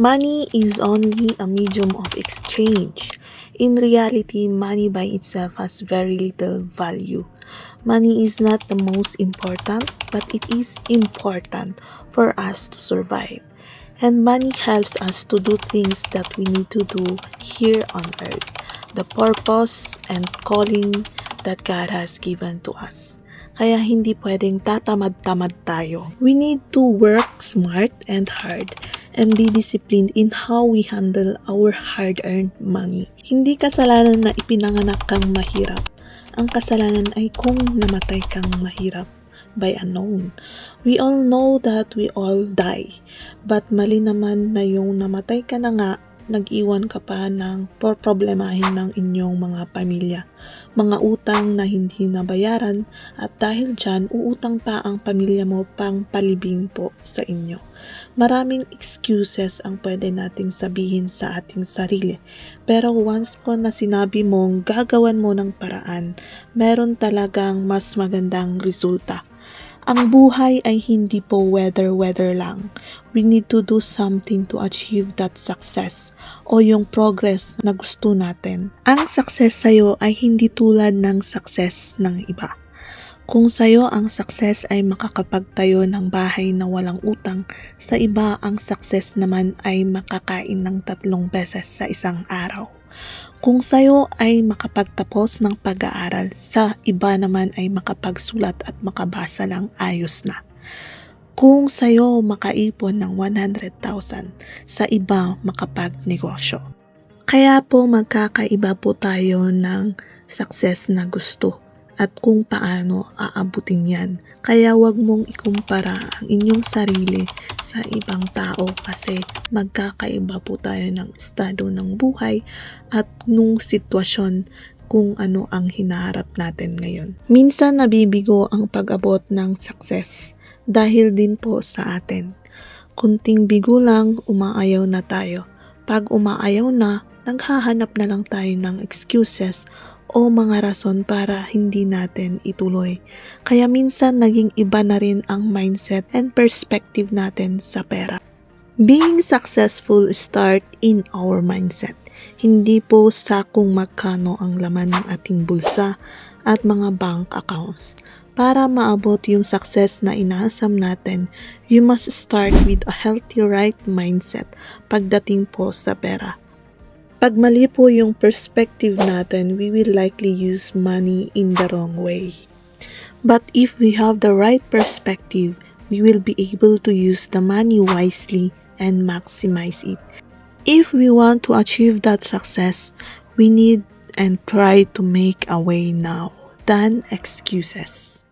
Money is only a medium of exchange. In reality, money by itself has very little value. Money is not the most important, but it is important for us to survive. And money helps us to do things that we need to do here on earth. The purpose and calling that God has given to us. Kaya hindi pwedeng tatamad-tamad tayo. We need to work smart and hard and be disciplined in how we handle our hard-earned money. Hindi kasalanan na ipinanganak kang mahirap. Ang kasalanan ay kung namatay kang mahirap by unknown. We all know that we all die. But mali naman na yung namatay ka na nga, nag-iwan ka pa ng problemahin ng inyong mga pamilya. Mga utang na hindi nabayaran at dahil dyan, uutang pa ang pamilya mo pang palibing po sa inyo. Maraming excuses ang pwede nating sabihin sa ating sarili. Pero once po na sinabi mong gagawan mo ng paraan, meron talagang mas magandang resulta. Ang buhay ay hindi po weather-weather lang. We need to do something to achieve that success o yung progress na gusto natin. Ang success sa'yo ay hindi tulad ng success ng iba. Kung sa'yo ang success ay makakapagtayo ng bahay na walang utang, sa iba ang success naman ay makakain ng tatlong beses sa isang araw. Kung sa'yo ay makapagtapos ng pag-aaral, sa iba naman ay makapagsulat at makabasa lang ayos na. Kung sa'yo makaipon ng 100,000, sa iba makapagnegosyo. Kaya po magkakaiba po tayo ng success na gusto at kung paano aabutin yan. Kaya wag mong ikumpara ang inyong sarili sa ibang tao kasi magkakaiba po tayo ng estado ng buhay at nung sitwasyon kung ano ang hinaharap natin ngayon. Minsan nabibigo ang pag-abot ng success dahil din po sa atin. Kunting bigo lang, umaayaw na tayo. Pag umaayaw na, naghahanap na lang tayo ng excuses o mga rason para hindi natin ituloy. Kaya minsan naging iba na rin ang mindset and perspective natin sa pera. Being successful start in our mindset. Hindi po sa kung magkano ang laman ng ating bulsa at mga bank accounts. Para maabot yung success na inaasam natin, you must start with a healthy right mindset pagdating po sa pera. Pag mali po yung perspective natin, we will likely use money in the wrong way. But if we have the right perspective, we will be able to use the money wisely and maximize it. If we want to achieve that success, we need and try to make a way now than excuses.